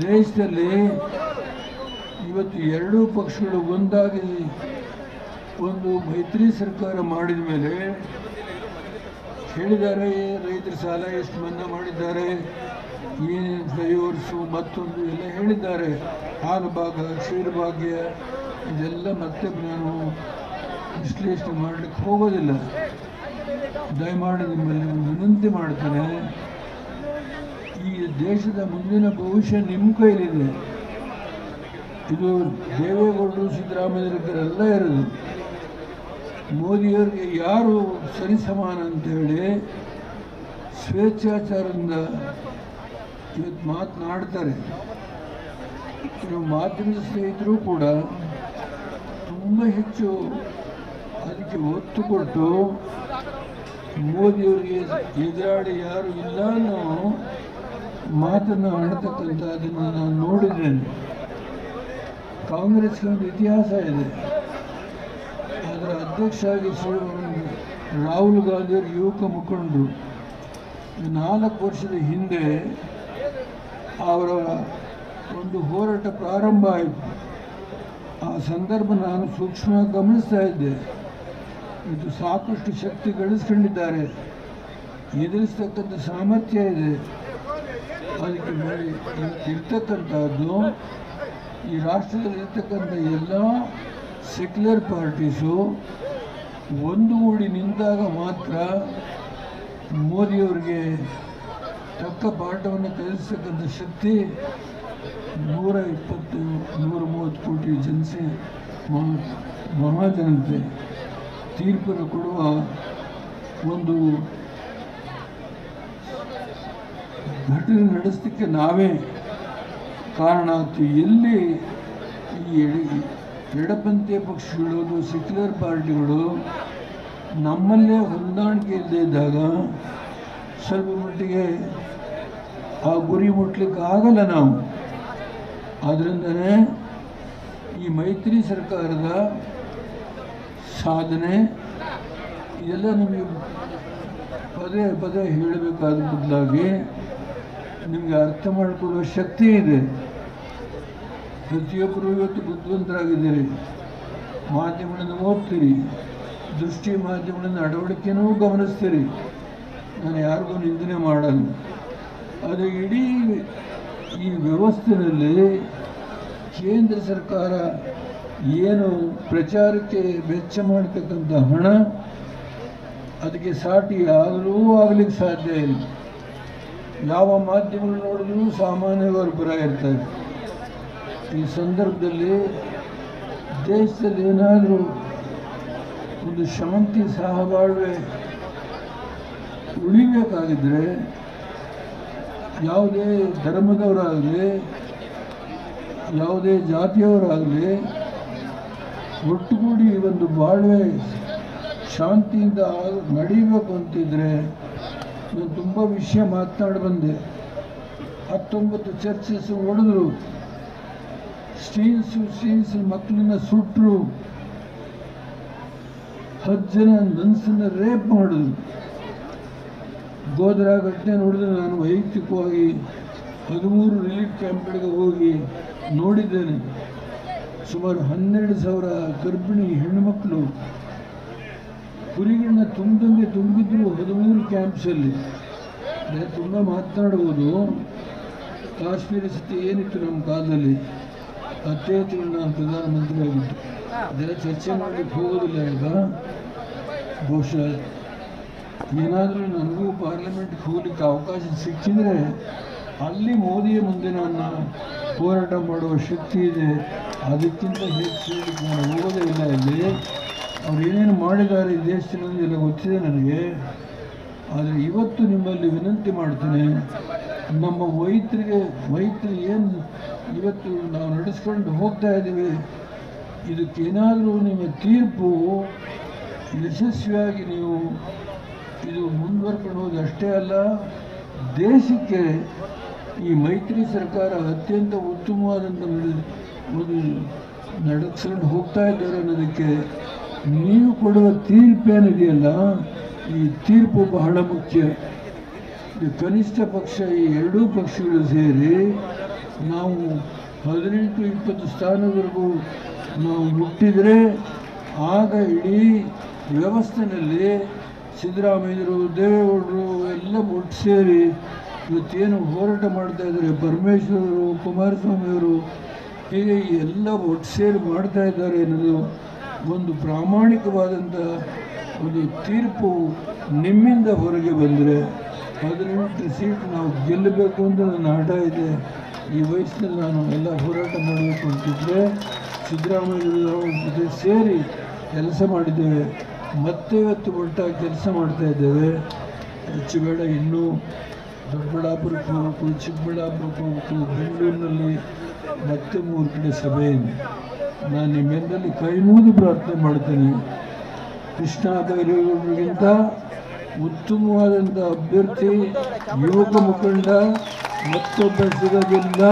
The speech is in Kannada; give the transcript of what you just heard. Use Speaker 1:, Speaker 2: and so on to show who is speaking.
Speaker 1: ದೇಶದಲ್ಲಿ ಇವತ್ತು ಎರಡೂ ಪಕ್ಷಗಳು ಒಂದಾಗಿ ಒಂದು ಮೈತ್ರಿ ಸರ್ಕಾರ ಮಾಡಿದ ಮೇಲೆ ಹೇಳಿದ್ದಾರೆ, ರೈತರ ಸಾಲ ಎಷ್ಟು ಮನ್ನಾ ಮಾಡಿದ್ದಾರೆ, ಏನೇನು ಫ್ಲೈಓವರ್ಸು ಮತ್ತೊಂದು ಎಲ್ಲ ಹೇಳಿದ್ದಾರೆ. ಹಾಲು ಭಾಗ ಕ್ಷೀರಭಾಗ್ಯ ಇದೆಲ್ಲ ಮತ್ತೆ ನಾನು ವಿಶ್ಲೇಷಣೆ ಮಾಡಲಿಕ್ಕೆ ಹೋಗೋದಿಲ್ಲ. ದಯಮಾಡಿ ನಿಮ್ಮಲ್ಲಿ ಒಂದು ವಿನಂತಿ ಮಾಡ್ತೇನೆ. ಈ ದೇಶದ ಮುಂದಿನ ಭವಿಷ್ಯ ನಿಮ್ಮ ಕೈಲಿದೆ ಇದು ದೇವೇಗೌಡರು ಸಿದ್ದರಾಮಯ್ಯರೆಲ್ಲ ಇರೋದು. ಮೋದಿಯವರಿಗೆ ಯಾರು ಸರಿಸಮಾನ ಅಂತೇಳಿ ಸ್ವೇಚ್ಛಾಚಾರದಿಂದ ಇವತ್ತು ಮಾತನಾಡ್ತಾರೆ. ಕೆಲವು ಮಾಧ್ಯಮ ಸ್ನೇಹಿತರು ಕೂಡ ತುಂಬ ಹೆಚ್ಚು ಅದಕ್ಕೆ ಒತ್ತು ಕೊಟ್ಟು ಮೋದಿಯವರಿಗೆ ಎದುರಾಡಿ ಯಾರು ಇಲ್ಲ ಅನ್ನೋ ಮಾತನ್ನು ಆಡ್ತಕ್ಕಂಥ ಅದನ್ನು ನಾನು ನೋಡಿದ್ದೇನೆ. ಕಾಂಗ್ರೆಸ್ಗೆ ಒಂದು ಇತಿಹಾಸ ಇದೆ. ಅದರ ಅಧ್ಯಕ್ಷ ಆಗಿ ಸೇರಿದ ರಾಹುಲ್ ಗಾಂಧಿಯವರು ಯುವಕ ಮುಖಂಡರು. ನಾಲ್ಕು ವರ್ಷದ ಹಿಂದೆ ಅವರ ಒಂದು ಹೋರಾಟ ಪ್ರಾರಂಭ ಆಯಿತು. ಆ ಸಂದರ್ಭ ನಾನು ಸೂಕ್ಷ್ಮ ಗಮನಿಸ್ತಾ ಇದ್ದೆ. ಇದು ಸಾಕಷ್ಟು ಶಕ್ತಿ ಗಳಿಸ್ಕೊಂಡಿದ್ದಾರೆ. ಎದುರಿಸ್ತಕ್ಕಂಥ ಸಾಮರ್ಥ್ಯ ಇದೆ. ಅದಕ್ಕೆ ಮೇಲೆ ಇರ್ತಕ್ಕಂಥದ್ದು, ಈ ರಾಷ್ಟ್ರದಲ್ಲಿ ಇರ್ತಕ್ಕಂಥ ಎಲ್ಲ ಸೆಕ್ಯುಲರ್ ಪಾರ್ಟೀಸು ಒಂದುಗೂಡಿ ನಿಂತಾಗ ಮಾತ್ರ ಮೋದಿಯವರಿಗೆ ತಕ್ಕ ಪಾಠವನ್ನು ಕಲಿಸ್ತಕ್ಕಂಥ ಶಕ್ತಿ ನೂರ ಇಪ್ಪತ್ತು, ನೂರ ಮೂವತ್ತು ಕೋಟಿ ಜನಸೆ ಮಹಾ- ಮಹಾಜನತೆ ತೀರ್ಪನ್ನು ಕೊಡುವ ಒಂದು ಘಟನೆ ನಡೆಸಲಿಕ್ಕೆ ನಾವೇ ಕಾರಣ ಆಯ್ತು ಎಲ್ಲಿ ಈ ಎಡ, ಎಡಪಂಥೀಯ ಪಕ್ಷಗಳು ಸೆಕ್ಯುಲರ್ ಪಾರ್ಟಿಗಳು ನಮ್ಮಲ್ಲೇ ಹೊಂದಾಣಿಕೆ ಇಲ್ಲದೇ ಇದ್ದಾಗ ಸ್ವಲ್ಪ ಮಟ್ಟಿಗೆ ಆ ಗುರಿ ಮುಟ್ಲಿಕ್ಕೆ ಆಗಲ್ಲ ನಾವು. ಆದ್ದರಿಂದನೇ ಈ ಮೈತ್ರಿ ಸರ್ಕಾರದ ಸಾಧನೆ ಇದೆಲ್ಲ ನಮಗೆ ಪದೇ ಪದೇ ಹೇಳಬೇಕಾದ ಬದಲಾಗಿ ನಿಮಗೆ ಅರ್ಥ ಮಾಡಿಕೊಳ್ಳುವ ಶಕ್ತಿ ಇದೆ. ಪ್ರತಿಯೊಬ್ಬರು ಇವತ್ತು ಬುದ್ಧಿವಂತರಾಗಿದ್ದೀರಿ. ಮಾಧ್ಯಮಗಳನ್ನು ಓದ್ತೀರಿ ದೃಷ್ಟಿ ಮಾಧ್ಯಮಗಳನ್ನು ಅಳವಡಿಕೆನೂ ಗಮನಿಸ್ತೀರಿ. ನಾನು ಯಾರಿಗೂ ನಿಂದನೆ ಮಾಡಲ್ಲ. ಅದು ಇಡೀ ಈ ವ್ಯವಸ್ಥೆಯಲ್ಲಿ ಕೇಂದ್ರ ಸರ್ಕಾರ ಏನು ಪ್ರಚಾರಕ್ಕೆ ವೆಚ್ಚ ಮಾಡತಕ್ಕಂಥ ಹಣ, ಅದಕ್ಕೆ ಸಾಟಿ ಆಗಲೂ ಆಗಲಿಕ್ಕೆ ಸಾಧ್ಯ ಇಲ್ಲ. ಯಾವ ಮಾಧ್ಯಮಗಳು ನೋಡಿದ್ರೂ ಬರ ಇರ್ತಾರೆ ಈ ಸಂದರ್ಭದಲ್ಲಿ ದೇಶದಲ್ಲಿ ಏನಾದರೂ ಒಂದು ಶಾಂತಿ ಸಹಬಾಳ್ವೆ ಉಳಿಬೇಕಾಗಿದ್ದರೆ ಯಾವುದೇ ಧರ್ಮದವರಾಗಲಿ, ಯಾವುದೇ ಜಾತಿಯವರಾಗಲಿ ಒಟ್ಟುಗೂಡಿ ಒಂದು ಬಾಳ್ವೆ ಶಾಂತಿಯಿಂದ ನಡೀಬೇಕು ಅಂತಿದ್ರೆ ತುಂಬ ವಿಷಯ ಮಾತನಾಡಿ ಬಂದೆ. ಹತ್ತೊಂಬತ್ತು ಚರ್ಚಸ್ ಹೊಡೆದ್ರು. ಸ್ಟೀನ್ಸು ಸ್ಟೀನ್ಸ್ ಮಕ್ಕಳನ್ನ ಸುಟ್ಟರು ಹತ್ತು ಜನ ನನ್ಸನ್ನ ರೇಪ್ ಮಾಡಿದ್ರು. ಗೋದ್ರ ಘಟನೆ ನೋಡಿದ್ರೆ ನಾನು ವೈಯಕ್ತಿಕವಾಗಿ ಹದಿಮೂರು ರಿಲೀಫ್ ಕ್ಯಾಂಪ್ಗಳಿಗೆ ಹೋಗಿ ನೋಡಿದ್ದೇನೆ. ಸುಮಾರು ಹನ್ನೆರಡು ಸಾವಿರ ಗರ್ಭಿಣಿ ಹೆಣ್ಣುಮಕ್ಕಳು ಕುರಿಗಳನ್ನ ತುಂಬಿದಂಗೆ ತುಂಬಿದ್ರು ಹದಿಮೂರು ಕ್ಯಾಂಪ್ಸಲ್ಲಿ ತುಂಬ ಮಾತನಾಡ್ಬೋದು. ಕಾಶ್ಮೀರ ಸ್ಥಿತಿ ಏನಿತ್ತು ನಮ್ಮ ಕಾಲದಲ್ಲಿ? ಅತ್ತೇ ನಾನು ಪ್ರಧಾನಮಂತ್ರಿ ಆಗಿದ್ದು ಅದೆಲ್ಲ ಚರ್ಚೆ ಮಾಡಲಿಕ್ಕೆ ಹೋಗೋದಿಲ್ಲ ಈಗ. ಬಹುಶಃ ಏನಾದರೂ ನನಗೂ ಪಾರ್ಲಿಮೆಂಟ್ಗೆ ಹೋಗಲಿಕ್ಕೆ ಅವಕಾಶ ಸಿಕ್ಕಿದರೆ ಅಲ್ಲಿ ಮೋದಿಯ ಮುಂದೆ ನಾನು ಹೋರಾಟ ಮಾಡುವ ಶಕ್ತಿ ಇದೆ. ಅದಕ್ಕಿಂತ ಹೆಚ್ಚು ನಾನು ಅವ್ರು ಏನೇನು ಮಾಡಿದ್ದಾರೆ ಈ ದೇಶದಲ್ಲಿ ಎಲ್ಲ ಗೊತ್ತಿದೆ ನನಗೆ, ಆದರೆ ಇವತ್ತು ನಿಮ್ಮಲ್ಲಿ ವಿನಂತಿ ಮಾಡ್ತೇನೆ, ನಮ್ಮ ವೈದ್ಯರಿಗೆ, ವೈದ್ಯರು ಏನು ಇವತ್ತು ನಾವು ನಡೆಸ್ಕೊಂಡು ಹೋಗ್ತಾ ಇದ್ದೀವಿ ಇದಕ್ಕೇನಾದರೂ ನಿಮ್ಮ ತೀರ್ಪು, ಯಶಸ್ವಿಯಾಗಿ ನೀವು ಇದು ಮುಂದುವರ್ಕೊಂಡು ಅಷ್ಟೇ ಅಲ್ಲ, ದೇಶಕ್ಕೆ ಈ ಮೈತ್ರಿ ಸರ್ಕಾರ ಅತ್ಯಂತ ಉತ್ತಮವಾದಂಥ ಒಂದು ನಡೆಸ್ಕೊಂಡು ಹೋಗ್ತಾ ಇದ್ದಾರೆ ಅನ್ನೋದಕ್ಕೆ ನೀವು ಕೊಡುವ ತೀರ್ಪೇನಿದೆಯಲ್ಲ ಈ ತೀರ್ಪು ಬಹಳ ಮುಖ್ಯ. ಕನಿಷ್ಠ ಪಕ್ಷ, ಈ ಎರಡೂ ಪಕ್ಷಗಳು ಸೇರಿ ನಾವು ಹದಿನೆಂಟು, ಇಪ್ಪತ್ತು ಸ್ಥಾನವರೆಗೂ ನಾವು ಮುಟ್ಟಿದರೆ, ಆಗ ಇಡೀ ವ್ಯವಸ್ಥೆಯಲ್ಲಿ ಸಿದ್ದರಾಮಯ್ಯರು ದೇವೇಗೌಡರು ಎಲ್ಲ ಒಟ್ಟು ಸೇರಿ ಇವತ್ತೇನು ಹೋರಾಟ ಮಾಡ್ತಾ ಇದ್ದಾರೆ, ಪರಮೇಶ್ವರರು, ಕುಮಾರಸ್ವಾಮಿಯವರು, ಹೀಗೆ ಎಲ್ಲ ಒಟ್ಟು ಸೇರಿ ಮಾಡ್ತಾ ಇದ್ದಾರೆ ಅನ್ನೋದು ಒಂದು ಪ್ರಾಮಾಣಿಕವಾದಂಥ ಒಂದು ತೀರ್ಪು ನಿಮ್ಮಿಂದ ಹೊರಗೆ ಬಂದರೆ ಹದಿನೆಂಟು ಸೀಟ್ ನಾವು ಗೆಲ್ಲಬೇಕು ಅಂತ ನನ್ನ ಹಠ ಇದೆ. ಈ ವಯಸ್ಸಿನಲ್ಲಿ ನಾನು ಎಲ್ಲ ಹೋರಾಟ ಮಾಡಬೇಕು ಅಂತಿದ್ದರೆ ಸಿದ್ದರಾಮಯ್ಯ ಜೊತೆ ಸೇರಿ ಕೆಲಸ ಮಾಡಿದ್ದೇವೆ. ಮತ್ತೆ ಇವತ್ತು ಒಟ್ಟಾಗಿ ಕೆಲಸ ಮಾಡ್ತಾ ಇದ್ದೇವೆ. ಹೆಚ್ಚು ಬೇಡ ಇನ್ನೂ ದೊಡ್ಡಬಳ್ಳಾಪುರಕ್ಕೆ ಹೋಗ್ಬೇಕು ಚಿಕ್ಕಬಳ್ಳಾಪುರಕ್ಕೆ ಹೋಗ್ಬೇಕು ಬೆಂಗಳೂರಿನಲ್ಲಿ ಮತ್ತೆ ಮೂರು ಕಡೆ ಸಭೆ ಇದೆ. ನಾನು ನಿಮ್ಮೆಲ್ಲರಲ್ಲಿ ಕೈ ಪ್ರಾರ್ಥನೆ ಮಾಡ್ತೇನೆ ಕೃಷ್ಣ ಉತ್ತಮವಾದಂಥ ಅಭ್ಯರ್ಥಿ ಯುವಕ ಮುಖಂಡ ಮತ್ತೊಬ್ಬ ಸಿಗೋದಿಲ್ಲ.